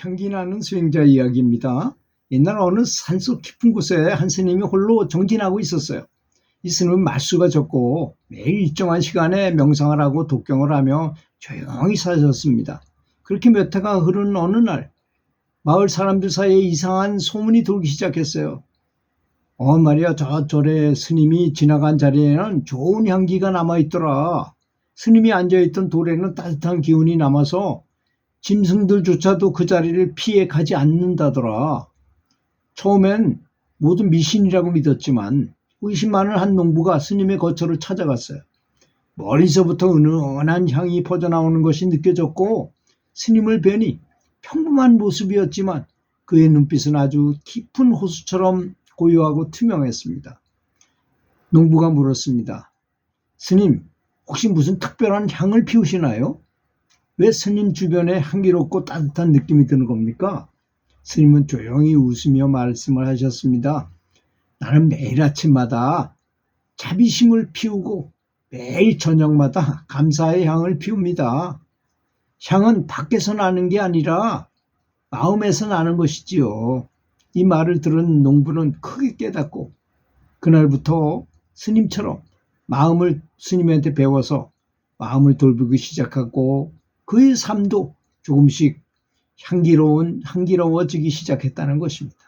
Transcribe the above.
향기 나는 수행자 이야기입니다. 옛날 어느 산속 깊은 곳에 한 스님이 홀로 정진하고 있었어요. 이 스님은 말수가 적고 매일 일정한 시간에 명상을 하고 독경을 하며 조용히 사셨습니다. 그렇게 몇 해가 흐른 어느 날 마을 사람들 사이에 이상한 소문이 돌기 시작했어요. 어 말이야 저 절에 스님이 지나간 자리에는 좋은 향기가 남아있더라. 스님이 앉아있던 돌에는 따뜻한 기운이 남아서 짐승들조차도 그 자리를 피해 가지 않는다더라. 처음엔 모두 미신이라고 믿었지만 의심 많은 한 농부가 스님의 거처를 찾아갔어요. 머리서부터 은은한 향이 퍼져나오는 것이 느껴졌고 스님을 뵈니 평범한 모습이었지만 그의 눈빛은 아주 깊은 호수처럼 고요하고 투명했습니다. 농부가 물었습니다. 스님, 혹시 무슨 특별한 향을 피우시나요? 왜 스님 주변에 향기롭고 따뜻한 느낌이 드는 겁니까? 스님은 조용히 웃으며 말씀을 하셨습니다. 나는 매일 아침마다 자비심을 피우고 매일 저녁마다 감사의 향을 피웁니다. 향은 밖에서 나는 게 아니라 마음에서 나는 것이지요. 이 말을 들은 농부는 크게 깨닫고 그날부터 스님처럼 마음을 스님한테 배워서 마음을 돌보기 시작하고 그의 삶도 조금씩 향기로운 향기로워지기 시작했다는 것입니다.